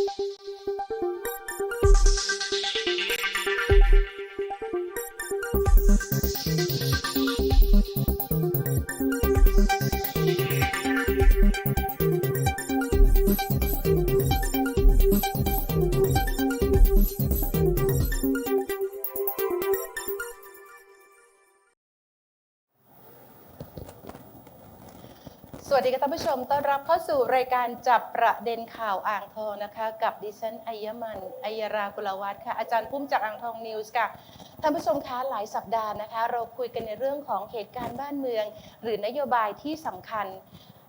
สวัานผู้ชมต้อนรับเข้าสู่รายการจับประเด็นข่าวอ่างทองนะคะ กับดิฉันอัยมันอัยรากุลวัฒน์ค่ะอาจารย์พุ่มจากอ่างทองนิวส์ค่ะท่านผู้ชมคะหลายสัปดาห์นะคะ เราคุยกันในเรื่องของเหตุการณ์บ้านเมือง หรือนโยบายที่สำคัญ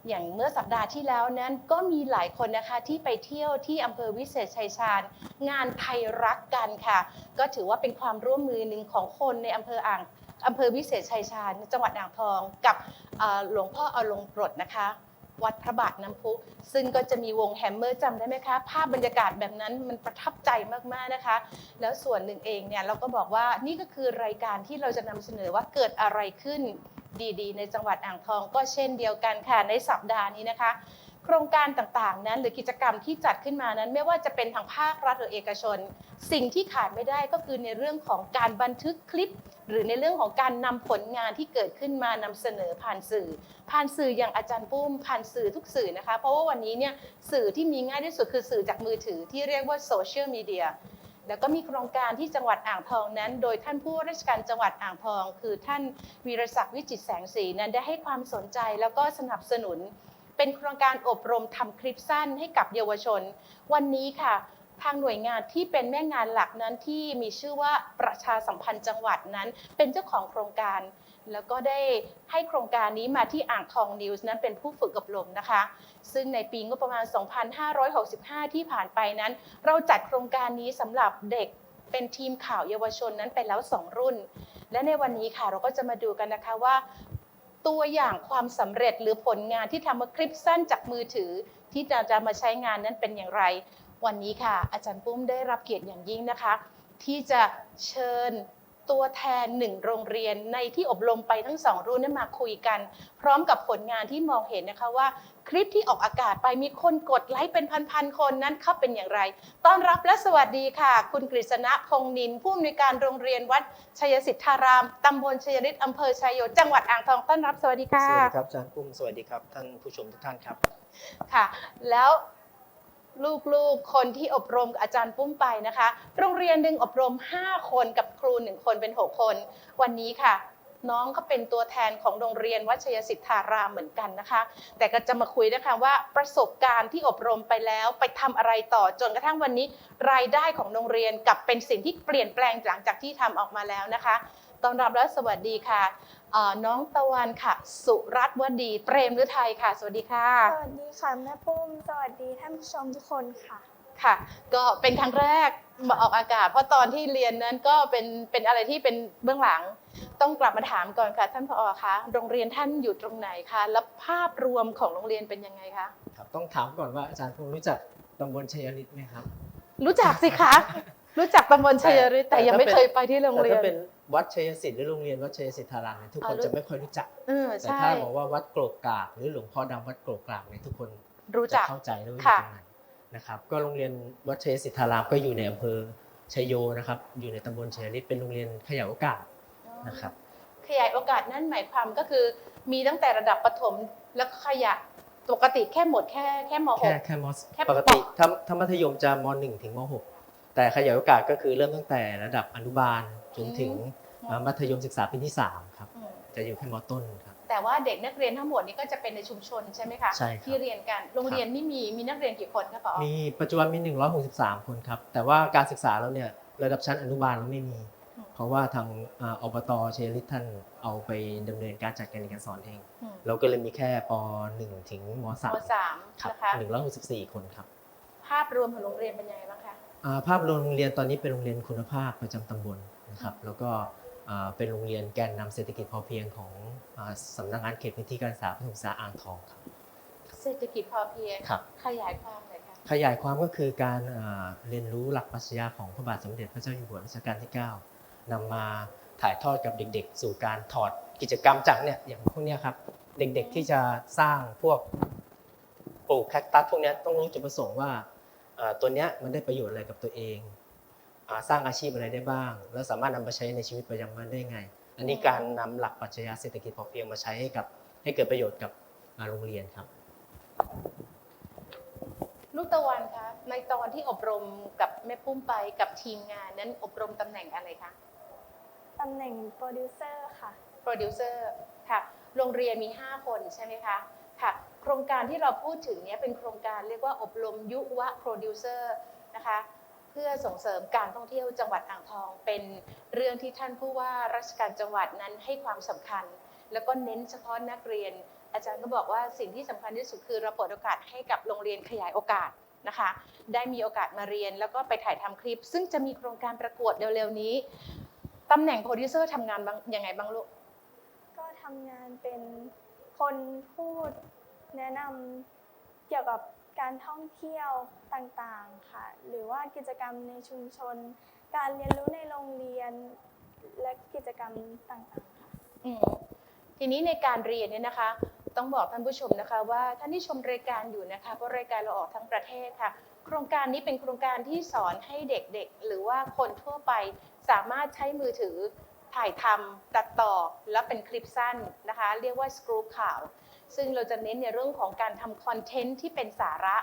อย่างเมื่อสัปดาห์ที่แล้วนั้นก็มีหลายคนนะคะที่ไปเที่ยวที่อำเภอวิเศษชัยชาญ งานไทยรักกันค่ะ ก็ถือว่าเป็นความร่วมมือหนึ่งของคนในอำเภออ่างอำเภอวิเศษชัยชาญ จังหวัดอ่างทองกับหลวงพ่ออลงกรดนะคะ วัดพระบาทน้ำพุ ซึ่งก็จะมีวงแฮมเมอร์จำได้ไหมคะ ภาพบรรยากาศแบบนั้นมันประทับใจมากๆนะคะ แล้วส่วนหนึ่งเองเนี่ยเราก็บอกว่านี่ก็คือรายการที่เราจะนำเสนอว่าเกิดอะไรขึ้นดีๆ ในจังหวัดอ่างทองก็เช่นเดียวกันค่ะในสัปดาห์นี้นะคะ โครงการต่างๆนั้นหรือกิจกรรมที่จัดขึ้นมานั้น ไม่ว่าจะเป็นทางภาครัฐหรือเอกชน สิ่งที่ขาดไม่ได้ก็คือในเรื่องของการบันทึกคลิป หรือในเรื่องของการนำผลงานที่เกิดขึ้นมานำเสนอผ่านสื่อ ผ่านสื่ออย่างอาจารย์ปุ้ม ผ่านสื่อทุกสื่อนะคะ เพราะว่าวันนี้เนี่ยสื่อที่มีง่ายที่สุดคือสื่อจากมือถือที่เรียกว่าโซเชียลมีเดียแล้วก็มีโครงการที่จังหวัดอ่างทองนั้น โดยท่านผู้ราชการจังหวัดอ่างทอง คือท่านวีรศักดิ์วิจิตแสงสีนั้นได้ให้ความสนใจแล้วก็สนับสนุน เป็นโครงการอบรมทำคลิปสั้นให้กับเยาวชน วันนี้ค่ะ ทางหน่วยงานที่เป็นแม่งานหลักนั้นที่มีชื่อว่าประชาสัมพันธ์จังหวัดนั้น เป็นเจ้าของโครงการ แล้วก็ได้ให้โครงการนี้มาที่อ่างทองนิวส์นั้นเป็นผู้ฝึกอบรมนะคะ ซึ่งในปีงบประมาณ 2565 ที่ผ่านไปนั้น เราจัดโครงการนี้สำหรับเด็กเป็นทีมข่าวเยาวชนนั้นไปแล้ว 2 รุ่น และในวันนี้ค่ะเราก็จะมาดูกันนะคะว่า ตัวอย่างความสำเร็จหรือผลงานที่ทำมาคลิปสั้นจากมือถือ ที่จะจะมาใช้งานนั้นเป็นอย่างไร วันนี้ค่ะ อาจารย์ปุ้มได้รับเกียรติอย่างยิ่งนะคะ ที่จะเชิญตัวแทนหนึ่งโรงเรียนในที่อบรมไปทั้งสองรุ่นนั้นมาคุยกัน พร้อมกับผลงานที่มองเห็นนะคะว่า คลิปที่ออกอากาศไปมีคนกดไลค์เป็นพันๆคนนั้นเขาเป็นอย่างไร ต้อนรับและสวัสดีค่ะ คุณกฤษณะพงษ์นินผู้อำนวยการโรงเรียนวัดชัยสิทธารามตำบลชัยฤทธิ์อำเภอชัยโยจังหวัดอ่างทองต้อนรับสวัสดีค่ะสวัสดีครับอาจารย์ปุ้มสวัสดีครับท่านผู้ชมทุกท่านครับค่ะ แล้ว ลูกๆ คนที่อบรมกับอาจารย์ปุ้มไปนะคะ โรงเรียนหนึ่งอบรม 5 คนกับครู 1 คนเป็น 6 คน วันนี้ค่ะ น้องก็เป็นตัวแทนของโรงเรียนวัชยสิทธารามเหมือนกันนะคะ แต่ก็จะมาคุยนะคะว่าประสบการณ์ที่อบรมไปแล้วไปทำอะไรต่อจนกระทั่งวันนี้ รายได้ของโรงเรียนกับเป็นสิ่งที่เปลี่ยนแปลงหลังจากที่ทำออกมาแล้วนะคะ ต้อนรับและสวัสดีค่ะเอ่อน้องตะวันค่ะ สุรัตน์วดีเปรมฤทัยค่ะ สวัสดีค่ะ สวัสดีค่ะแม่ปุ้มสวัสดีท่านผู้ชมทุกคนค่ะค่ะ ก็เป็นครั้งแรกมาออกอากาศ เพราะตอนที่เรียนนั้นก็เป็นเป็นอะไรที่เป็นเบื้องหลัง ต้องกลับมาถามก่อนค่ะ ท่านผอคะโรงเรียนท่านอยู่ตรงไหนคะแล้วภาพรวมของโรงเรียนเป็นยังไงคะครับต้องถามก่อนว่าอาจารย์ปุ้มรู้จักตำบลชัยฤทธิ์ไหมครับ รู้จักสิคะ รู้จักตำบลชัยฤทธิ์แต่ยังไม่เคยไปที่โรงเรียน แต่ถ้าเป็นวัดชัยสิทธิ์หรือโรงเรียนวัดชัยสิทธารามเนี่ยทุกคนอ่ารู้จะไม่ค่อยรู้จักเออแต่ใช่ถ้าบอกว่าวัดโกรกกรากหรือหลวงพ่อดำวัดโกรกกรากเนี่ยทุกคนรู้จะจักเข้าใจแล้วว่าอยู่ค่ะตรงไหนนะครับ ก็โรงเรียนวัดชัยสิทธารามก็อยู่ในอำเภอชัยโยนะครับ อยู่ในตำบลชัยฤทธิ์เป็นโรงเรียนขยายโอกาสนะครับ ขยายโอกาสนั่นหมายความก็คือ มีตั้งแต่ระดับประถมแล้วก็ขยายปกติแค่หมดแค่แค่มแค่ .6 แค่มแค่ปกติปถ้าถ้ามัธยมจะม .1 ถึงม .6 แต่ขยายโอกาสก็คือเริ่มตั้งแต่ระดับอนุบาลจนถึงอืมอ่ามัธยมศึกษาปีที่ 3 ครับอืมจะอยู่แค่มต้นครับ แต่ว่าเด็กนักเรียนทั้งหมดนี้ก็จะเป็นในชุมชนใช่ไหมคะใช่ครับที่เรียนกันโรงเรียนนี่มีมีนักเรียนกี่คนคะปอมีปัจจุบันมี 163 คนครับ แต่ว่าการศึกษาเราเนี่ยระดับชั้นอนุบาลเราไม่มี เพราะว่าทางอ่าอบตเชลิทท่านเอาไปดำเนินการจัดการเรียนการสอนเองอืมเราก็เลยมีแค่ป .1 ถึงมม .3 สามครับนะคะ164คนครับ ภาพรวมของโรงเรียนเป็นยังไงบ้างคะอ่า ภาพรวมโรงเรียนตอนนี้เป็นโรงเรียนคุณภาพประจำตำบลนะครับแล้วก็อ่าเป็นโรงเรียนแกนนำเศรษฐกิจพอเพียงของอาสำนักงานเขตพื้นที่การศึกษาประถมศึกษาอ่างทองครับเศรษฐกิจพอเพียงครับขยายความหน่อยค่ะขยายความก็คือการอ่าเรียนรู้หลักปรัชญาของพระบาทสมเด็จพระเจ้าอยู่หัวรัชกาลที่ 9นำมาถ่ายทอดกับเด็กๆ สู่การถอดกิจกรรมจากเนี่ยอย่างพวกเนี้ยครับเด็กๆที่จะสร้างพวกปลูกแคคตัสพวกเนี้ยต้องรู้จุดประสงค์ว่าอ่า ตัวเนี้ยมันได้ประโยชน์อะไรกับตัวเองอาสร้างอาชีพอะไรได้บ้าง แล้วสามารถนำมาใช้ในชีวิตประจำวันได้ไง อันนี้การนำหลักปรัชญาเศรษฐกิจพอเพียงมาใช้ให้กับให้เกิดประโยชน์กับอ่าโรงเรียนครับ ลูกตะวันคะในตอนที่อบรมกับแม่ปุ้มไปกับทีมงานนั้นอบรมตำแหน่งอะไรคะตำแหน่งโปรดิวเซอร์ค่ะ โปรดิวเซอร์ค่ะ โรงเรียนมี 5 คนใช่ไหมคะค่ะ โครงการที่เราพูดถึงเนี้ยเป็นโครงการเรียกว่าอบรมยุวะโปรดิวเซอร์นะคะเพื่อส่งเสริมการท่องเที่ยวจังหวัดอ่างทอง เป็นเรื่องที่ท่านผู้ว่าราชการจังหวัดนั้นให้ความสำคัญ แล้วก็เน้นเฉพาะนักเรียน อาจารย์ก็บอกว่าสิ่งที่สำคัญที่สุดคือเราเปิดโอกาสให้กับโรงเรียนขยายโอกาสนะคะ ได้มีโอกาสมาเรียนแล้วก็ไปถ่ายทำคลิป ซึ่งจะมีโครงการประกวดเร็วๆนี้ตำแหน่งโปรดิวเซอร์ทำงานยังไงบ้างลูกก็ทำงานเป็นคนพูด แนะนำเกี่ยวกับการท่องเที่ยวต่างๆค่ะ หรือว่ากิจกรรมในชุมชน การเรียนรู้ในโรงเรียน และกิจกรรมต่างๆค่ะ อืมทีนี้ในการเรียนเนี่ยนะคะ ต้องบอกท่านผู้ชมนะคะ ว่าท่านที่ชมรายการอยู่นะคะเพราะรายการเราออกทั้งประเทศค่ะ โครงการนี้เป็นโครงการที่สอนให้เด็กๆ หรือว่าคนทั่วไปสามารถใช้มือถือถ่ายทำตัดต่อแล้วเป็นคลิปสั้นนะคะ เรียกว่าสกรูปข่าว ซึ่งเราจะเน้นในเรื่องของการทำคอนเทนต์ที่เป็นสาระ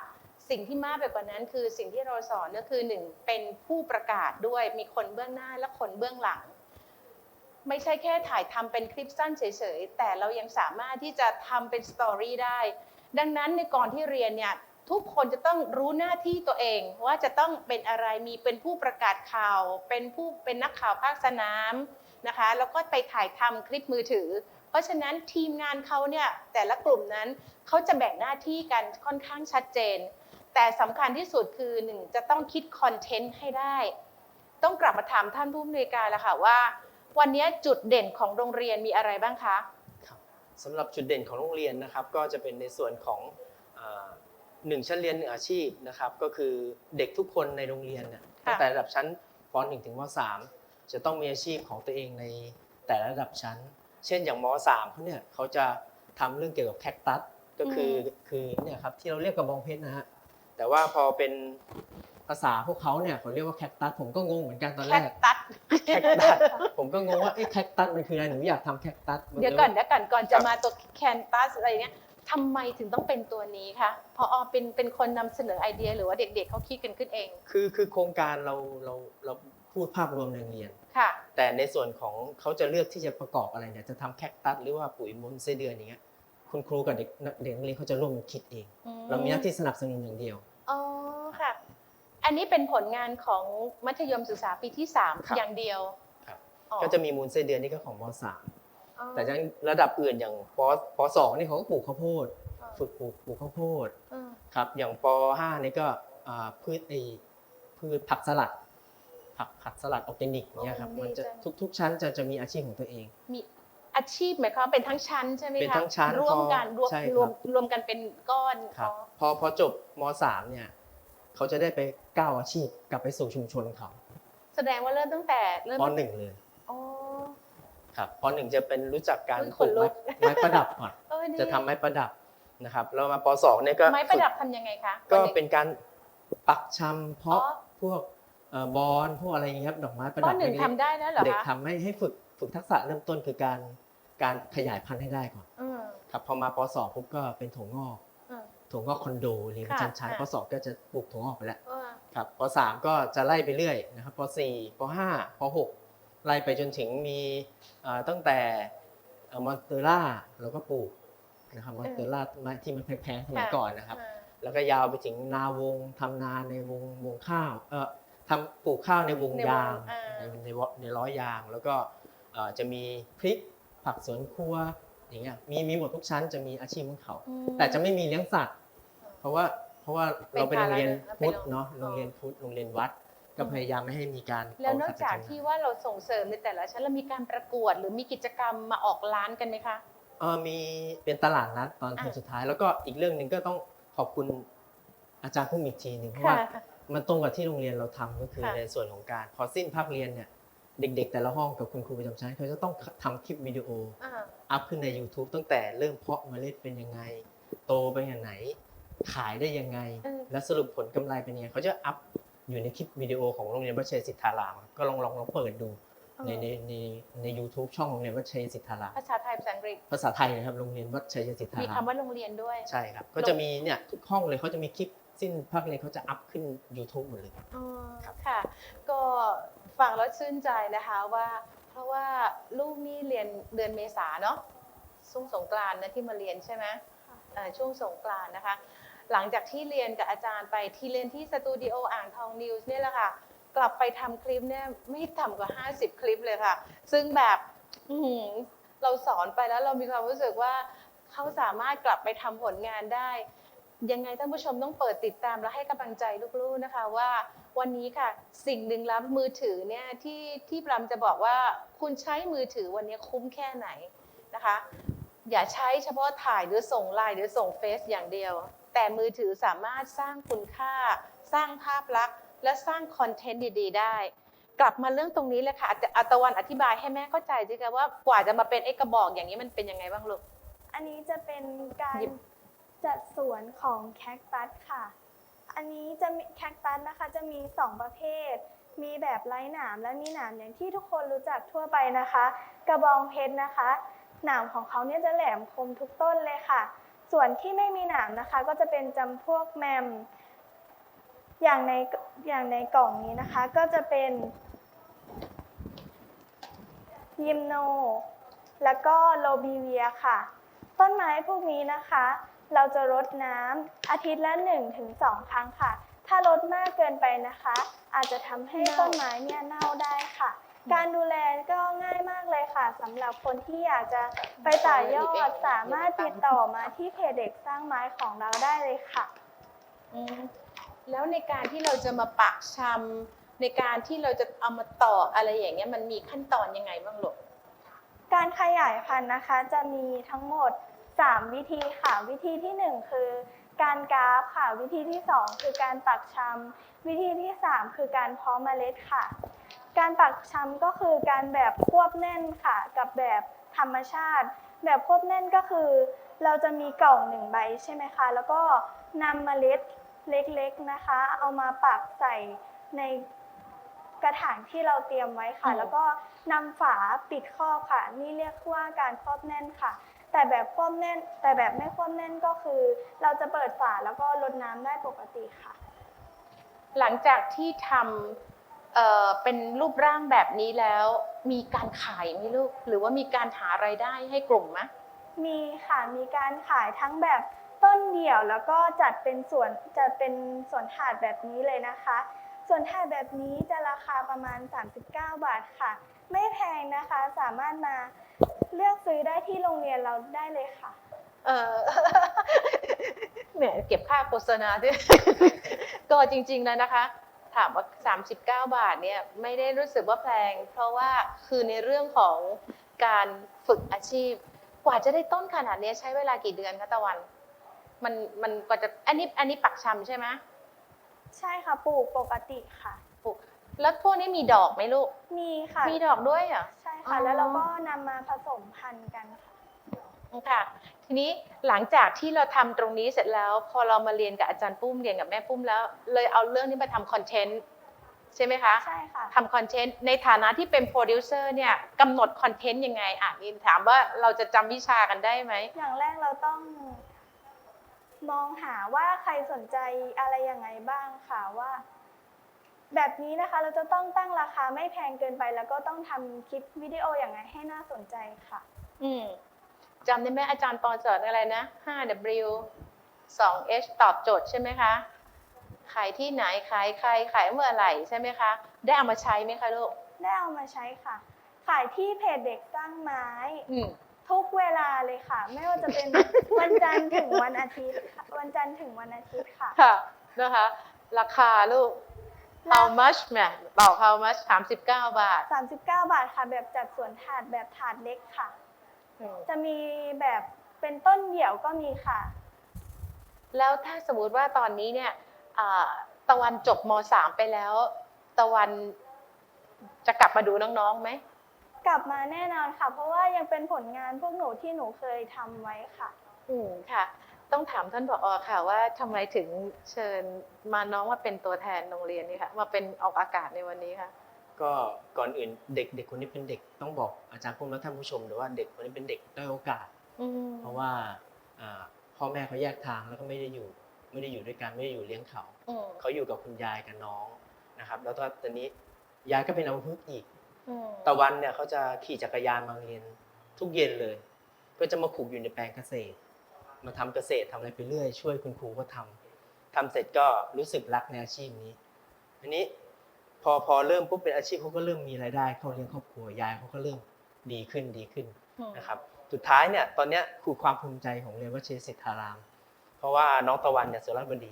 สิ่งที่มากไปกว่านั้น คือสิ่งที่เราสอนก็คือหนึ่งเป็นผู้ประกาศด้วยมีคนเบื้องหน้าและคนเบื้องหลัง ไม่ใช่แค่ถ่ายทำเป็นคลิปสั้นเฉยๆ แต่เรายังสามารถที่จะทำเป็นสตอรี่ได้ ดังนั้นในก่อนที่เรียนเนี่ยทุกคนจะต้องรู้หน้าที่ตัวเอง ว่าจะต้องเป็นอะไรมีเป็นผู้ประกาศข่าว เป็นผู้เป็นนักข่าวภาคสนามนะคะ แล้วก็ไปถ่ายทำคลิปมือถือ เพราะฉะนั้นทีมงานเขาเนี่ยแต่ละกลุ่มนั้นเขาจะแบ่งหน้าที่กันค่อนข้างชัดเจน แต่สำคัญที่สุดคือหนึ่งจะต้องคิดคอนเทนต์ให้ได้ ต้องกลับมาถามท่านผู้อำนวยการแล้วค่ะว่า วันนี้จุดเด่นของโรงเรียนมีอะไรบ้างคะสำหรับจุดเด่นของโรงเรียนนะครับ ก็จะเป็นในส่วนของอ่าหนึ่งชั้นเรียนหนึ่งอาชีพนะครับ ก็คือเด็กทุกคนในโรงเรียนเนี่ยค่ะตั้งแต่ระดับชั้นป .1 ถึงม .3 จะต้องมีอาชีพของตัวเองในแต่ละระดับชั้น เช่นอย่างม .3 เขาเนี่ยเขาจะทำเรื่องเกี่ยวกับแคคตัสก็คืออคือเนี่ยครับที่เราเรียกกระบองเพชรนะฮะแต่ว่าพอเป็นภาษาพวกเขาเนี่ยเขาเรียกว่าแคคตัสผมก็งงเหมือนกันตอนแคแรคกตัสแคคตัสผมก็งงว่าเอ๊ะแคคตัสมันคืออะไรหนูอยากทำแคคตัสเดี๋ยวก่อนเดี๋ยวก่อนก่อนจะมาตัวแคนตัสอะไรเนี่ยทำไมถึงต้องเป็นตัวนี้คะพออเป็นเป็นคนนำเสนอไอเดียหรือว่าเด็กๆเขาคิดกันขึ้นเอง คือคือโครงการเราเราเราพูดภาพรวมในโรงเรียนค่ะ แต่ในส่วนของเขาจะเลือกที่จะประกอบอะไรเนี่ยจะทำแคคตัสหรือว่าปุ๋ยมูลไส้เดือนอย่างเงี้ยคุณครูกับเด็กเด็กนักเรียนเขาจะร่วมกันคิดเองอืเรามีหน้าที่สนับสนุนอย่างเดียวอ๋อค่ะ อันนี้เป็นผลงานของมัธยมศึกษาปีที่ครับ3อย่างเดียวครับอ๋อก็จะมีมูลไส้เดือนนี่ก็ของมอ๋อ .3 แต่ยังระดับอื่นอย่างปป .2 นี่เขาก็ปลูกข้าวโพดอ๋อฝึกปลูกปลูกข้าวโพดอืมครับอย่างป .5 นี่ก็อ่าพืชไอพืชผักสลัด ผักผักสลัดออร์แกนิกเนี่ยครับมันจะทุกทุกชั้นจะจะมีอาชีพของตัวเอง มีอาชีพหมายความว่าเป็นทั้งชั้นใช่ไหมคะเป็นทั้งชั้นร่วมกันพอรวมใช่ครับรวมรวมกันเป็นก้อนครับอ๋อพอพอจบม .3 เนี่ยเขาจะได้ไปก้าวอาชีพกลับไปสู่ชุมชนเขาแสดงว่าเริ่มตั้งแต่เริ่มป .1 เลยอ๋อครับป .1 จะเป็นรู้จักการอุ๊ยปลูกขนลุไม้กไม้ประดับก่อนเออดีจะทำไม้ประดับนะครับแล้วมาป .2 เนี่ยก็ไม้ประดับฝึทำยังไงคะก็วัด็เป็นการปักชำเพาะอ๋อพวกเอ่อ บอลพวกอะไรอย่างเงี้ยครับดอกไม้ประข้ดัอบหนึ่งเล็กๆทำได้แล้วเหรอเด็กคะทำให้ให้ฝึกฝึกทักษะเริ่มต้นคือการการขยายพันธุ์ให้ได้ก่อนอืมครับพอมาป .2 ปุ๊บก็เป็นถั่วงอกอืม ถั่วงอกคอนโดเรียนค่ะชั้นชั้นค่ะป .2 ก็จะปลูกถั่วงอกไปแล้ว เออ ครับป .3 ก็จะไล่ไปเรื่อยนะครับป .4 ป .5 ป .6 ไล่ไปจนถึงมีเอ่อตั้งแต่มอนเตอร่าเราก็ปลูกนะครับมอนเตอร่าไม้ที่มันแพงๆสมัยก่อนนะครับอ่าแล้วก็ยาวไปถึงนาวงทำนาในวงวงข้าวเออ ทำปลูกข้าวในวงในวงยางอ่าในในวในร้อยยาง แล้วก็เอ่อจะมีพริกผักสวนครัวอย่างเงี้ยมีมีหมดทุกชั้นจะมีอาชีพของเขาอืมแต่จะไม่มีเลี้ยงสัตว์ เพราะว่าเพราะว่าเราเป็นโรงเรียนเป็นภาระพุทธเป็นโรงเนาะโรงเรียนพุทธโรงเรียนวัดก็พยายามไม่ให้มีการแล้วนเสัอกตว์จากไปจำหน่ยที่ว่าเราส่งเสริมในแต่ละชั้นเรามีการประกวดหรือมีกิจกรรมมาออกร้านกันไหมคะเออมีเป็นตลาดนัดตอนอะเทอมสุดท้าย แล้วก็อีกเรื่องหนึ่งก็ต้องขอบคุณอาจารย์ผู้มีอีกทีหนึ่งเพราะค่ะว่า มันตรงกับที่โรงเรียนเราทำก็คือค่ะ ในส่วนของการ พอสิ้นภาคเรียนเนี่ยเด็ก ๆ แต่ละห้องกับคุณครูประจำชั้นเขาจะต้องทำคลิปวิดีโอ อ่าอัพขึ้นใน YouTube ตั้งแต่เริ่มเพาะเมล็ดเป็นยังไง โตไปอย่างไหน ขายได้ยังไง เออและสรุปผลกำไรเป็นยังไงเขาจะอัพอยู่ในคลิปวิดีโอของโรงเรียนวัดชัยสิทธารามครับก็ลองลองลองเปิดดูในในในใน YouTube ช่องโรงเรียนวัดชัยสิทธารามภาษาไทยภาษาอังกฤษ ภาษาไทยนะครับโรงเรียนวัดชัยสิทธามีราคำมว่าโรงเรียนด้วย ใช่ครับก็จะมีเนี่ยทุกห้องเลยเขาจะมีคลิป สิ้นภาคเรียนเขาจะอัพขึ้น YouTube หมดเลย อ๋อครับ ค่ะ ก็ฟังแล้วชื่นใจนะคะว่า เพราะว่าลูกนี่เรียนเดือนเมษาเนาะช่วงสงกรานต์นะที่มาเรียนใช่ไหมค่ะเอ่อช่วงสงกรานต์นะคะ หลังจากที่เรียนกับอาจารย์ไปที่เรียนที่สตูดิโออ่างทองนิวส์เนี่ยแหละค่ะ กลับไปทำคลิปเนี่ยไม่ต่ำกว่า 50 คลิปเลยค่ะ ซึ่งแบบอื้อหือเราสอนไปแล้วเรามีความรู้สึกว่าเขาสามารถกลับไปทำผลงานได้ ยังไงท่านผู้ชมต้องเปิดติดตามและให้กำลังใจลูกๆนะคะว่าวันนี้ค่ะสิ่งหนึ่งแล้วมือถือเนี่ยที่ที่ปรำจะบอกว่าคุณใช้มือถือวันนี้คุ้มแค่ไหนนะคะ อย่าใช้เฉพาะถ่ายหรือส่งไลน์หรือส่งเฟซอย่างเดียว แต่มือถือสามารถสร้างคุณค่า สร้างภาพลักษณ์ และสร้างคอนเทนต์ดีๆ ได้ กลับมาเรื่องตรงนี้เลยค่ะอาตะวันอธิบายให้แม่เข้าใจสิคะว่ากว่าจะมาเป็นไอ้กระบอกอย่างนี้มันเป็นยังไงบ้างลูกอันนี้จะเป็นการหยิบ จัดสวนของแคคตัสค่ะ อันนี้จะมีแคคตัสนะคะจะมี 2 ประเภท มีแบบไร้หนามและมีหนามอย่างที่ทุกคนรู้จักทั่วไปนะคะ กระบองเพชรนะคะ หนามของเขาเนี่ยจะแหลมคมทุกต้นเลยค่ะ ส่วนที่ไม่มีหนามนะคะ ก็จะเป็นจำพวกแมม อย่างในอย่างในกล่องนี้นะคะ ก็จะเป็นยิมโน แล้วก็โลบีเวียค่ะ ต้นไม้พวกนี้นะคะ เราจะรดน้ำอาทิตย์ละ 1-2 ครั้งค่ะ ถ้ารดมากเกินไปนะคะ อาจจะทำให้เน่าต้นไม้เนี่ยเน่าได้ค่ะ การดูแลก็ง่ายมากเลยค่ะสำหรับคนที่อยากจะไปต่อยอดสามารถติดต่อมาที่เพจเด็กสร้างไม้ของเราได้เลยค่ะ อืมแล้วในการที่เราจะมาปักชำในการที่เราจะเอามาต่ออะไรอย่างเงี้ยมันมีขั้นตอนยังไงบ้างลูกการขยายพันธุ์นะคะจะมีทั้งหมด 3 วิธีค่ะ วิธีที่ 1 คือ การกราฟค่ะ วิธีที่ 2 คือการปักชำวิธีที่ 3 คือการเพาะเมล็ดค่ะ การปักชำก็คือการแบบควบแน่นค่ะ กับแบบธรรมชาติ แบบควบแน่นก็คือ เราจะมีกล่องหนึ่งใบใช่ไหมคะ แล้วก็นำเมล็ดเล็กๆนะคะ เอามาปักใส่ในกระถางที่เราเตรียมไว้ค่ะอืมแล้วก็นำฝาปิดครอบค่ะ นี่เรียกว่าการครอบแน่นค่ะ แต่แบบครอบแน่นแต่แบบไม่ครอบแน่นก็คือ เราจะเปิดฝาแล้วก็ลดน้ำได้ปกติค่ะ หลังจากที่ทำเอ่อเป็นรูปร่างแบบนี้แล้ว มีการขายไหมลูก หรือว่ามีการหารายได้ให้กลุ่มไหมมีค่ะมีการขายทั้งแบบต้นเดี่ยวแล้วก็จัดเป็นสวนจัดเป็นสวนถาดแบบนี้เลยนะคะสวนถาดแบบนี้จะราคาประมาณ 39 บาทค่ะ ไม่แพงนะคะสามารถมา เลือกซื้อได้ที่โรงเรียนเราได้เลยค่ะ เออแหมเก็บค่าโฆษณาด้วย ก็จริงๆแล้วนะคะ ถามว่า39 บาทเนี่ยไม่ได้รู้สึกว่าแพง เพราะว่าคือในเรื่องของการฝึกอาชีพ กว่าจะได้ต้นขนาดเนี้ยใช้เวลากี่เดือนคะตะวัน มันมันกว่าจะอันนี้อันนี้ปักชำใช่ไหมใช่ค่ะปลูกปกติค่ะ ปลูกแล้วพวกนี้มีดอกไหมลูก มีค่ะ มีดอกด้วยเหรอ ใช่อ๋ ค่ะอแล้วเราก็นำมาผสมพันธุ์กันค่ะ ค่ะ ทีนี้หลังจากที่เราทำตรงนี้เสร็จแล้ว พอเรามาเรียนกับอาจารย์ปุ้มเรียนกับแม่ปุ้มแล้ว เลยเอาเรื่องนี้มาทำคอนเทนต์ใช่ไหมคะใช่ค่ะ ทำคอนเทนต์ในฐานะที่เป็นโปรดิวเซอร์เนี่ยกำหนดคอนเทนต์ยังไงอะนี่ถามว่าเราจะจำวิชากันได้ไหม อย่างแรกเราต้องมองหาว่าใครสนใจอะไรยังไงบ้างค่ะว่า แบบนี้นะคะเราจะต้องตั้งราคาไม่แพงเกินไป แล้วก็ต้องทำคลิปวิดีโออย่างไงให้น่าสนใจค่ะ อืมจำได้ไหมอาจารย์ปอนสอนอะไรนะ 5W 2H ตอบโจทย์ใช่ไหมคะ ขายที่ไหน ขายใคร ขายเมื่อไหร่ใช่ไหมคะ ได้เอามาใช้ไหมคะลูก ได้เอามาใช้ค่ะ ขายที่เพจเด็กสร้างไม้ อืม ทุกเวลาเลยค่ะ ไม่ว่าจะเป็น วันจันทร์ถึงวันอาทิตย์ค่ะวันจันทร์ถึงวันอาทิตย์ค่ะ ค่ะ นะคะ ราคาลูก how much แหม่บอก how much 39 บาท 39 บาทค่ะ แบบจัดสวนถาดแบบถาดเล็กค่ะอืมจะมีแบบเป็นต้นเดี่ยวก็มีค่ะ แล้วถ้าสมมุติว่าตอนนี้เนี่ยอ่าตะวันจบม .3 ไปแล้ว ตะวันจะกลับมาดูน้องๆไหม กลับมาแน่นอนค่ะ เพราะว่ายังเป็นผลงานพวกหนูที่หนูเคยทำไว้ค่ะ อืมค่ะ ต้องถามท่านผอค่ะว่าทำไมถึงเชิญมาน้องมาเป็นตัวแทนโรงเรียนนี่ค่ะมาเป็นออกอากาศในวันนี้ค่ะก็ก่อนอื่นเด็กเด็กคนนี้เป็นเด็กต้องบอกอาจารย์พุ่มและท่านผู้ชมหรือว่าเด็กคนนี้เป็นเด็กด้อยโอกาสอืมเพราะว่าอ่าพ่อแม่เขาแยกทางแล้วก็ไม่ได้อยู่ไม่ได้อยู่ด้วยกันไม่ได้อยู่เลี้ยงเขาอืมเขาอยู่กับคุณยายกับน้องนะครับแล้วก็ตอนนี้ยายก็เป็นอัมพฤกษ์อีกอืมตะวันเนี่ยเขาจะขี่จักรยานมาโรงเรียนทุกเย็นเลย ก็จะมาขูกอยู่ในแปลงเกษตร มาทำเกษตรทำอะไรไปเรื่อย ช่วยคุณครูก็ทำทำเสร็จก็รู้สึกรักในอาชีพนี้ อันนี้พอพอเริ่มปุ๊บเป็นอาชีพเขาก็เริ่มมีรายได้เข้าเลี้ยงครอบครัวยายเขาก็เริ่มดีขึ้นดีขึ้นอืมนะครับสุดท้ายเนี่ยตอนเนี้ยคือความภูมิใจของเรียนวชิรศิษฐาราม เพราะว่าน้องตะวันเนี่ยสุรบดี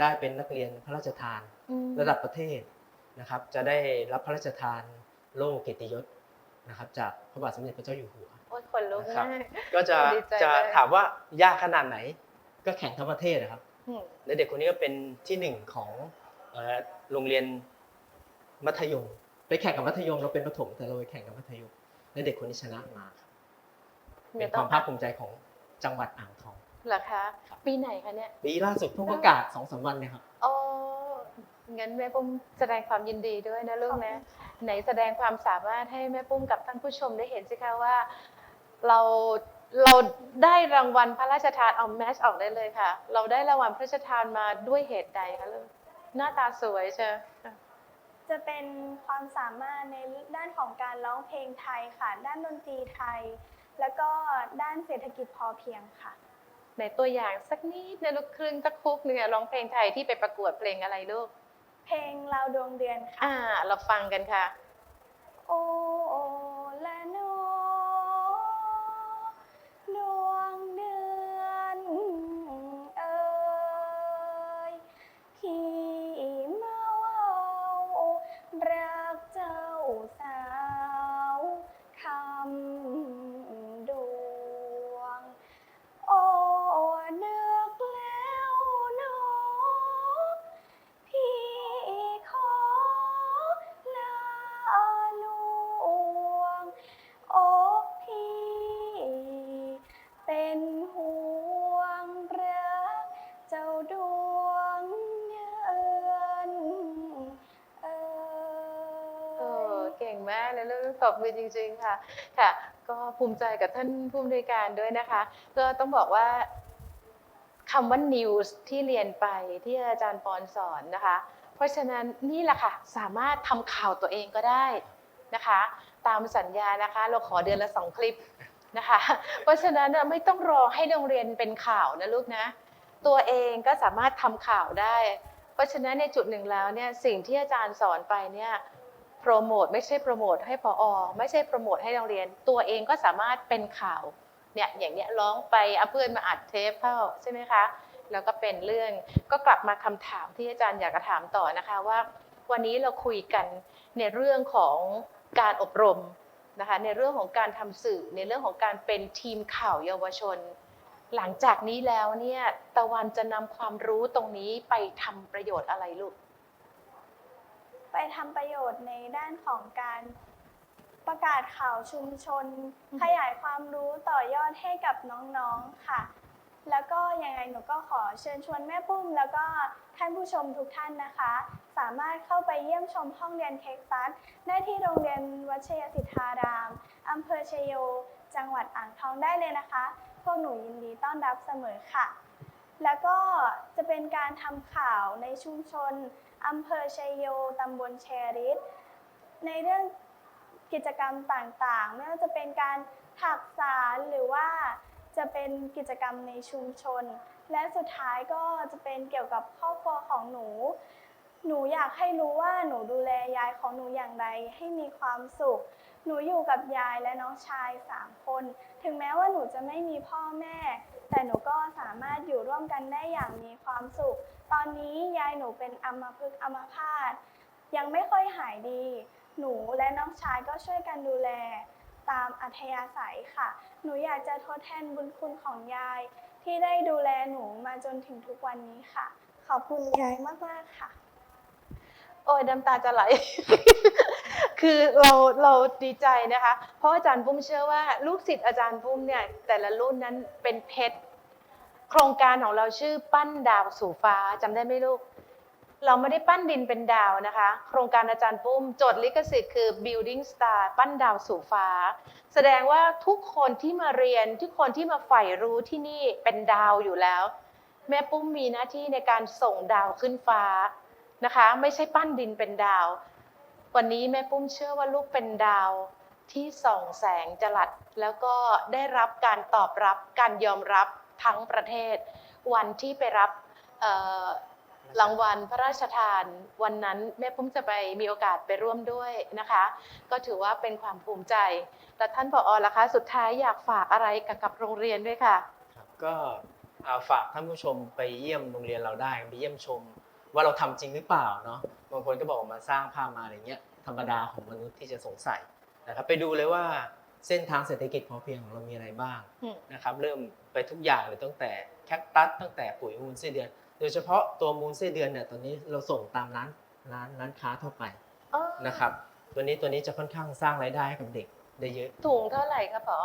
ได้เป็นนักเรียนพระราชทานอืมระดับประเทศนะครับ จะได้รับพระราชทานโล่เกียรติยศนะครับ จากพระบาทสมเด็จพระเจ้าอยู่หัวโอ้ย คนลุกนะครับ มาก ก็จะดีใจจะเลย ถามว่ายากขนาดไหน ก็แข่งทั้งประเทศนะครับ อืมและเด็กคนนี้ก็เป็นที่หนึ่งของเอ่อโรงเรียนมัธยม ไปแข่งกับมัธยมเราเป็นประถมแต่เราไปแข่งกับมัธยม และเด็กคนนี้ชนะมาครับเป็นความภาคภูมิใจของจังหวัดอ่างทองเหรอคะปีไหนคะเนี่ย ปีล่าสุดเพิ่งประกาศสองสามวันเนี่ยครับ โอ้งั้นแม่ปุ้มแสดงความยินดีด้วยนะลูกนะ ไหนแสดงความสามารถให้แม่ปุ้มกับท่านผู้ชมได้เห็นสิคะว่า เราเราได้รางวัลพระราชทานเอาแมสออกได้เลยค่ะ เราได้รางวัลพระราชทานมาด้วยเหตุใดคะลูกหน้าตาสวยเชียวจะเป็นความสามารถในด้านของการร้องเพลงไทยค่ะ ด้านดนตรีไทย แล้วก็ด้านเศรษฐกิจพอเพียงค่ะ ในตัวอย่างสักนิดในลูกครึ่งสักคุกหนึ่งอะร้องเพลงไทยที่ไปประกวดเพลงอะไรลูก เพลงเราวดวงเดือนค่ะ อ่า เราฟังกันค่ะ โอ ขอบคุณจริง ๆ ค่ะค่ะ ก็ภูมิใจกับท่านผู้อำนวยการด้วยนะคะ ก็ต้องบอกว่าคำว่า news ที่เรียนไปที่อาจารย์ปอนสอนนะคะ เพราะฉะนั้นนี่แหละค่ะ สามารถทำข่าวตัวเองก็ได้นะคะ ตามสัญญานะคะ เราขอเดือนละสองคลิปนะคะ เพราะฉะนั้นไม่ต้องรอให้โรงเรียนเป็นข่าวนะลูกนะ ตัวเองก็สามารถทำข่าวได้ เพราะฉะนั้นในจุดหนึ่งแล้วเนี่ยสิ่งที่อาจารย์สอนไปเนี่ย โปรโมทไม่ใช่โปรโมทให้พออไม่ใช่โปรโมทให้โรงเรียน ตัวเองก็สามารถเป็นข่าวเนี่ยอย่างเนี้ยร้องไปเอาเพื่อนมาอัดเทปเข้าใช่ไหมคะแล้วก็เป็นเรื่องก็กลับมาคำถามที่อาจารย์อยากจะถามต่อนะคะว่า วันนี้เราคุยกันในเรื่องของการอบรมนะคะในเรื่องของการทำสื่อในเรื่องของการเป็นทีมข่าวเยาวชน หลังจากนี้แล้วเนี่ยตะวันจะนำความรู้ตรงนี้ไปทำประโยชน์อะไรลูก ไปทำประโยชน์ในด้านของการประกาศข่าวชุมชนอืมขยายความรู้ต่อยอดให้กับน้องๆค่ะ แล้วก็ยังไงหนูก็ขอเชิญชวนแม่ปุ้ม แล้วก็ท่านผู้ชมทุกท่านนะคะ สามารถเข้าไปเยี่ยมชมห้องเรียนเท็กซัสได้ที่โรงเรียนวัชยสิทธารามอำเภอชยโย จังหวัดอ่างทองได้เลยนะคะ พวกหนูยินดีต้อนรับเสมอค่ะ แล้วก็จะเป็นการทำข่าวในชุมชน อำเภอชัยโยตำบลเชริตในเรื่องกิจกรรมต่างๆ ไม่ว่าจะเป็นการถักสารหรือว่าจะเป็นกิจกรรมในชุมชน และสุดท้ายก็จะเป็นเกี่ยวกับครอบครัวของหนู หนูอยากให้รู้ว่าหนูดูแลยายของหนูอย่างไรให้มีความสุข หนูอยู่กับยายและน้องชายสามคน ถึงแม้ว่าหนูจะไม่มีพ่อแม่ แต่หนูก็สามารถอยู่ร่วมกันได้อย่างมีความสุข ตอนนี้ยายหนูเป็นอัมพฤกษ์อัมพาตยังไม่ค่อยหายดี หนูและน้องชายก็ช่วยกันดูแล ตามอัธยาศัยค่ะ หนูอยากจะทดแทนบุญคุณของยาย ที่ได้ดูแลหนูมาจนถึงทุกวันนี้ค่ะ ขอบคุณยายมากๆค่ะ โอ้ยน้ำตาจะไหล คือเราเราดีใจนะคะ เพราะอาจารย์ปุ้มเชื่อว่า ลูกศิษย์อาจารย์ปุ้มเนี่ยแต่ละรุ่นนั้นเป็นเพชรโครงการของเราชื่อปั้นดาวสู่ฟ้าจำได้ไหมลูก เราไม่ได้ปั้นดินเป็นดาวนะคะ โครงการอาจารย์ปุ้มโจทย์ลิขสิทธิ์คือ building star ปั้นดาวสู่ฟ้า แสดงว่าทุกคนที่มาเรียนทุกคนที่มาใฝ่รู้ที่นี่เป็นดาวอยู่แล้ว แม่ปุ้มมีหน้าที่ในการส่งดาวขึ้นฟ้านะคะ ไม่ใช่ปั้นดินเป็นดาว วันนี้แม่ปุ้มเชื่อว่าลูกเป็นดาวที่ส่องแสงจรัสแล้วก็ได้รับการตอบรับการยอมรับทั้งประเทศ วันที่ไปรับรางวัลพระราชทาน วันนั้นแม่ปุ้มจะไปมีโอกาสไปร่วมด้วยนะคะ ก็ถือว่าเป็นความภูมิใจ แต่ท่านผออล่ะคะ สุดท้ายอยากฝากอะไรกับกับโรงเรียนด้วยค่ะก็ฝากท่านผู้ชมไปเยี่ยมโรงเรียนเราได้ไปเยี่ยมชม ว่าเราทำจริงหรือเปล่าเนาะ บางคนก็บอกว่ามาสร้างภาพมาอะไรเงี้ยธรรมดาของมนุษย์ที่จะสงสัยนะครับไปดูเลยว่าเส้นทางเศรษฐกิจพอเพียงของเรามีอะไรบ้างอืมนะครับเริ่มไปทุกอย่างเลยตั้งแต่แคคตัสตั้งแต่ปุ๋ยมูลไส้เดือน โดยเฉพาะตัวมูลไส้เดือนเนี่ยตอนนี้เราส่งตามร้านร้านร้านค้าทั่วไปอ๋อนะครับตัวนี้ตัวนี้จะค่อนข้างสร้างรายได้ให้กับเด็กได้เยอะ ถุงเท่าไหร่คะผอ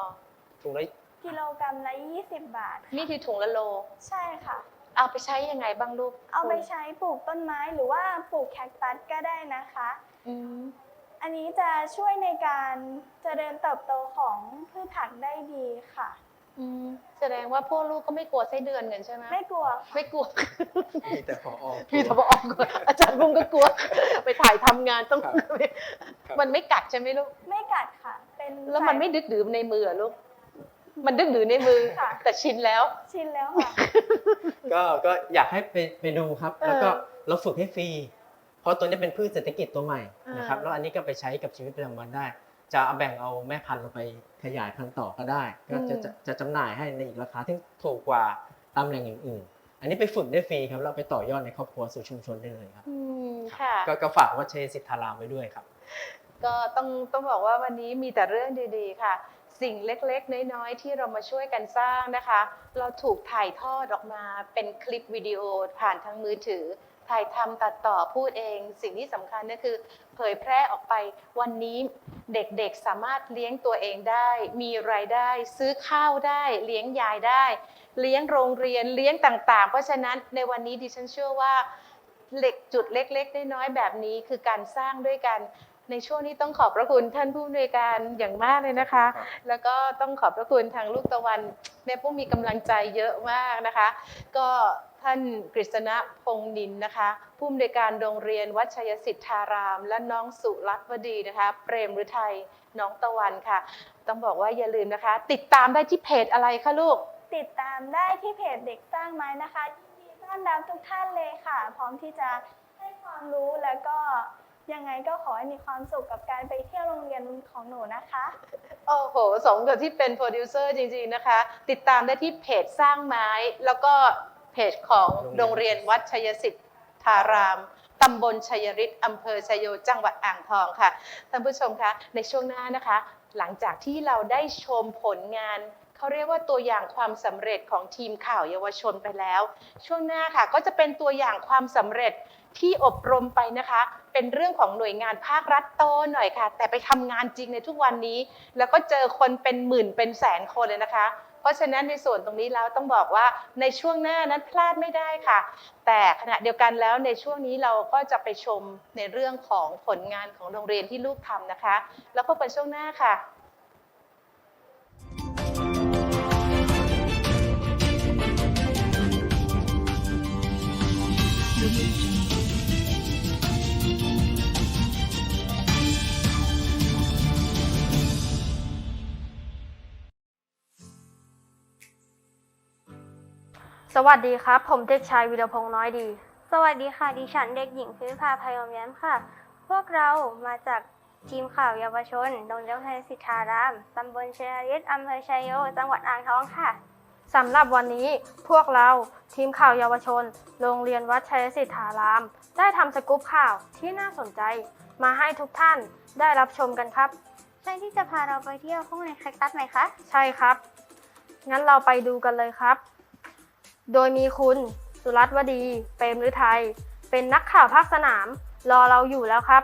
ถุงละกิโลกรัมละ20 บาท นี่คือถุงละโล ใช่ค่ะ เอาไปใช้ยังไงบ้างลูกเอาไปใช้ปลูกต้นไม้หรือว่าปลูกแคคตัสก็ได้นะคะ อืมอันนี้จะช่วยในการเจริญเติบโตของพืชผักได้ดีค่ะ อืมแสดงว่าพวกลูกก็ไม่กลัวไส้เดือนกันใช่ไหมไม่กลัวค่ะไม่กลัว มีแต่พอออก พี่ทบออกกลัวอาจารย์บุ้งก็กลัว ไปถ่ายทำงานต้อง ครับครับมันไม่กัดใช่ไหมลูก ไม่กัดค่ะ เป็นแล้วมันไม่ดึกดือในมือเหรอลูก มันดึกดือในมือค่ะ แต่ชินแล้วชินแล้วค่ะ ก็ก็อยากให้ไปไปดูครับเออแล้วก็เราฝึกให้ฟรี เพราะตัวนี้เป็นพืชเศรษฐกิจตัวใหม่นะครับอ่าแล้วอันนี้ก็ไปใช้กับชีวิตประจำวันได้ จะเอาแบ่งเอาแม่พันธุ์เราไปขยายพันธุ์ต่อก็ได้ ก็จะจะจะจำหน่ายให้ในอีกราคาที่ถูกกว่าตามแหล่งอื่นๆอันนี้ไปฝึกได้ฟรีครับเราไปต่อยอดในครอบครัวสู่ชุมชนได้เลยครับอืมค่ะก็ก็ฝากวัดเชยสิทธารามไว้ด้วยครับ ก็ต้องต้องบอกว่าวันนี้มีแต่เรื่องดีๆค่ะ สิ่งเล็กๆ น้อยๆ ที่เรามาช่วยกันสร้างนะคะ เราถูกถ่ายทอดออกมาเป็นคลิปวิดีโอผ่านทางมือถือ ถ่ายทำตัดต่อพูดเอง สิ่งที่สำคัญก็คือ เผยแพร่ออกไปวันนี้เด็กๆสามารถเลี้ยงตัวเองได้ มีรายได้ ซื้อข้าวได้ เลี้ยงยายได้ เลี้ยงโรงเรียนเลี้ยงต่างๆ เพราะฉะนั้นในวันนี้ดิฉันเชื่อว่าเหล็กจุดเล็ก ๆ น้อยๆแบบนี้คือการสร้างด้วยกัน ในช่วงนี้ต้องขอบพระคุณท่านผู้อำนวยการอย่างมากเลยนะคะ แล้วก็ต้องขอบพระคุณทางลูกตะวันแม่ปุ้มมีกำลังใจเยอะมากนะคะ ก็ท่านกฤษณะพงษ์นินนะคะ ผู้อำนวยการโรงเรียนวัดชัยสิทธาราม และน้องสุรัตน์วดีนะคะ เปรมฤทัยน้องตะวันค่ะ ต้องบอกว่าอย่าลืมนะคะ ติดตามได้ที่เพจอะไรคะลูก ติดตามได้ที่เพจเด็กสร้างไม้นะคะยินดีต้อนรับทุกท่านเลยค่ะ พร้อมที่จะให้ความรู้แล้วก็ ยังไงก็ขอให้มีความสุขกับการไปเที่ยวโรงเรียนของหนูนะคะ โอ้โห สมกับที่เป็นโปรดิวเซอร์จริงๆนะคะ ติดตามได้ที่เพจสร้างไม้ แล้วก็เพจของโรงเรียนวัดชัยสิทธาราม ตำบลชัยฤทธิ์อำเภอชัยโย จังหวัดอ่างทองค่ะ ท่านผู้ชมคะ ในช่วงหน้านะคะ หลังจากที่เราได้ชมผลงาน เขาเรียกว่าตัวอย่างความสำเร็จของทีมข่าวเยาวชนไปแล้ว ช่วงหน้าค่ะก็จะเป็นตัวอย่างความสำเร็จที่อบรมไปนะคะ เป็นเรื่องของหน่วยงานภาครัฐโตหน่อยค่ะ แต่ไปทำงานจริงในทุกวันนี้ แล้วก็เจอคนเป็นหมื่นเป็นแสนคนเลยนะคะ เพราะฉะนั้นในส่วนตรงนี้แล้วต้องบอกว่าในช่วงหน้านั้นพลาดไม่ได้ค่ะ แต่ขณะเดียวกันแล้วในช่วงนี้เราก็จะไปชมในเรื่องของผลงานของโรงเรียนที่ลูกทำนะคะ แล้วพบกันช่วงหน้าค่ะ วัสดีครับ ผมเด็กชายวีรพงษ์น้อยดี สวัสดีค่ะ ดิฉันเด็กหญิงพิมพาพยอมแย้มค่ะ พวกเรามาจากทีมข่าวเยาวชนโรงเรียนวัฒนสิทธาราม ตำบลชัยฤทธิ์อำเภอชัยโย จังหวัดอ่างทองค่ะสำหรับวันนี้พวกเราทีมข่าวเยาวชน โรงเรียนวัดชัยสิทธาราม ได้ทำสกู๊ปข่าวที่น่าสนใจ มาให้ทุกท่านได้รับชมกันครับ ใช่ที่จะพาเราไปเที่ยวข้างในแคคตัสไหมคะ ใช่ครับ งั้นเราไปดูกันเลยครับ โดยมีคุณ สุรัตน์วดี เปรมฤทัย เป็นนักข่าวภาคสนาม รอเราอยู่แล้วครับ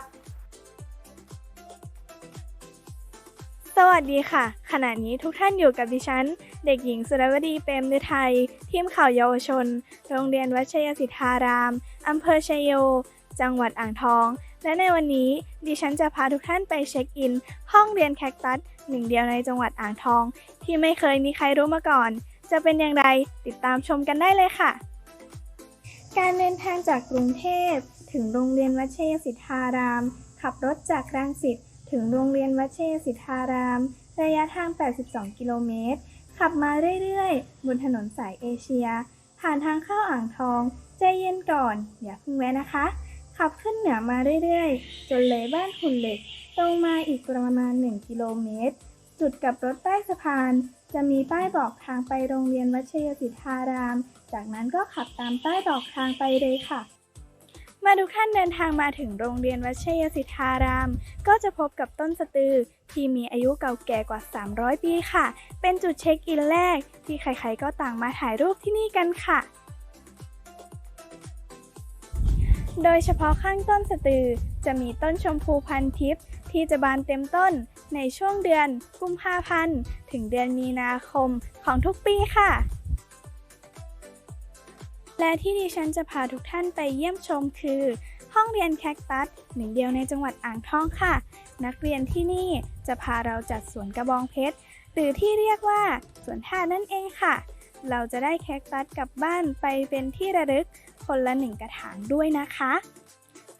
สวัสดีค่ะ ขณะนี้ทุกท่านอยู่กับดิฉัน เด็กหญิงสุรวดีเปรมฤทัย ทีมข่าวเยาวชน โรงเรียนวัชยสิทธาราม อำเภอชยโย จังหวัดอ่างทอง และในวันนี้ดิฉันจะพาทุกท่านไปเช็คอิน ห้องเรียนแคคตัสหนึ่งเดียวในจังหวัดอ่างทอง ที่ไม่เคยมีใครรู้มาก่อน จะเป็นอย่างไรติดตามชมกันได้เลยค่ะ การเดินทางจากกรุงเทพถึงโรงเรียนวัดชยสิทธาราม ขับรถจากรังสิตถึงโรงเรียนวัดชยสิทธาราม ระยะทาง 82 กิโลเมตร ขับมาเรื่อยๆ บนถนนสายเอเชีย ผ่านทางเข้าอ่างทอง ใจเย็นก่อน อย่าเพิ่งแวะนะคะ ขับขึ้นเหนือมาเรื่อยๆ จนเลยบ้านหุ่นเหล็ก ตรงมาอีกประมาณ 1 กิโลเมตร จุดกับรถใต้สะพาน จะมีป้ายบอกทางไปโรงเรียนวัชยสิทธาราม จากนั้นก็ขับตามป้ายบอกทางไปเลยค่ะมาทุกท่านเดินทางมาถึงโรงเรียนวัชยสิทธาราม ก็จะพบกับต้นสตือที่มีอายุเก่าแก่กว่า 300 ปีค่ะ เป็นจุดเช็คอินแรก ที่ใครๆก็ต่างมาถ่ายรูปที่นี่กันค่ะโดยเฉพาะข้างต้นสตือ จะมีต้นชมพูพันทิพย์ที่จะบานเต็มต้น ในช่วงเดือนกุมภาพันธ์ ถึงเดือนมีนาคมของทุกปีค่ะ และที่ดิฉันจะพาทุกท่านไปเยี่ยมชมคือ ห้องเรียนแคคตัสหนึ่งเดียวในจังหวัดอ่างทองค่ะ นักเรียนที่นี่จะพาเราจัดสวนกระบองเพชรหรือที่เรียกว่าสวนท่านั่นเองค่ะ เราจะได้แคคตัสกลับบ้านไปเป็นที่ระลึกคนละหนึ่งกระถางด้วยนะคะ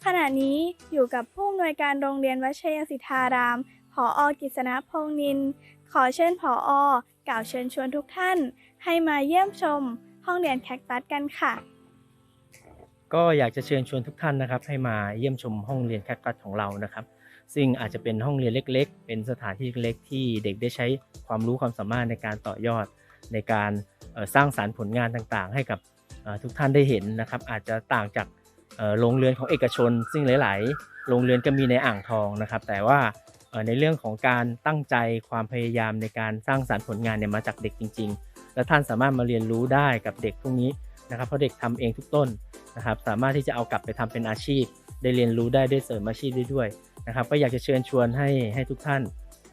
ขณะนี้อยู่กับผู้อำนวยการโรงเรียนวัชยสิทธาราม ผออกฤษณพงนิน ขอเชิญผออกล่าวเชิญชวนทุกท่าน ให้มาเยี่ยมชมห้องเรียนแคคตัสกันค่ะ ก็อยากจะเชิญชวนทุกท่านนะครับ ให้มาเยี่ยมชมห้องเรียนแคคตัสของเรานะครับ ซึ่งอาจจะเป็นห้องเรียนเล็ก ๆ เป็นสถานที่เล็กที่เด็กได้ใช้ความรู้ความสามารถในการต่อยอด ในการสร้างสารรค์ผลงานต่างๆ ให้กับทุกท่านได้เห็นนะครับ อาจจะต่างจากโรงเรียนของเอกชน ซึ่งหลาย ๆ โรงเรียนก็มีในอ่างทองนะครับ แต่ว่า ในเรื่องของการตั้งใจความพยายามในการสร้างสารรค์ผลงานเนี่ยมาจากเด็กจริง ๆ และท่านสามารถมาเรียนรู้ได้กับเด็กพวกนี้นะครับเพราะเด็กทำเองทุกต้นนะครับสามารถที่จะเอากลับไปทำเป็นอาชีพ ได้เรียนรู้ได้ได้เสริมอาชีพได้ด้วยนะครับก็อยากจะเชิญชวนให้ให้ทุกท่าน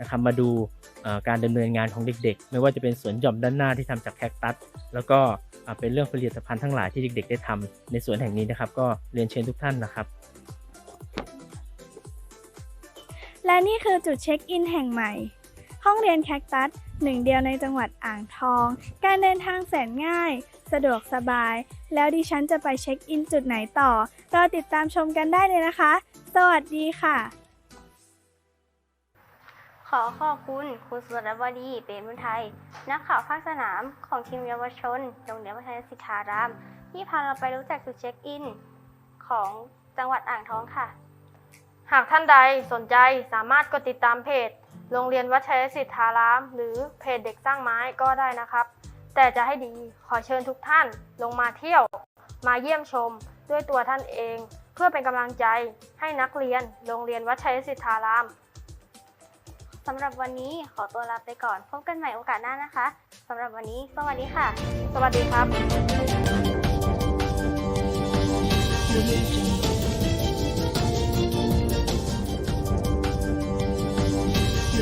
นะครับมาดูการดำเนินงานของเด็กๆ ไม่ว่าจะเป็นสวนหย่อมด้านหน้าที่ทำจากแคคตัสแล้วก็เป็นเรื่องผลิตภัณฑ์ทั้งหลายที่เด็กๆ ได้ทำในสวนแห่งนี้นะครับ ก็เรียนเชิญทุกท่านนะครับ และนี่คือจุดเช็คอินแห่งใหม่ ห้องเรียนแคคตัสหนึ่งเดียวในจังหวัดอ่างทอง การเดินทางแสนง่าย สะดวกสบาย แล้วดิฉันจะไปเช็คอินจุดไหนต่อรอติดตามชมกันได้เลยนะคะ สวัสดีค่ะ ขอขอบคุณคุณสุรวดีเปรมบุญไทย นักข่าวภาคสนามของทีมเยาวชนโรงเรียนวัฒนศิทธาราม ที่พาเราไปรู้จักจุดเช็คอินของจังหวัดอ่างทองค่ะ หากท่านใดสนใจสามารถกดติดตามเพจ โรงเรียนวัชยสิทธาราม หรือเพจเด็กสร้างไม้ก็ได้นะครับ แต่จะให้ดีขอเชิญทุกท่านลงมาเที่ยว มาเยี่ยมชมด้วยตัวท่านเอง เพื่อเป็นกำลังใจให้นักเรียน โรงเรียนวัชยสิทธารามสำหรับวันนี้ขอตัวลาไปก่อน พบกันใหม่โอกาสหน้านะคะสำหรับวันนี้ สวัสดีค่ะ สวัสดีครับ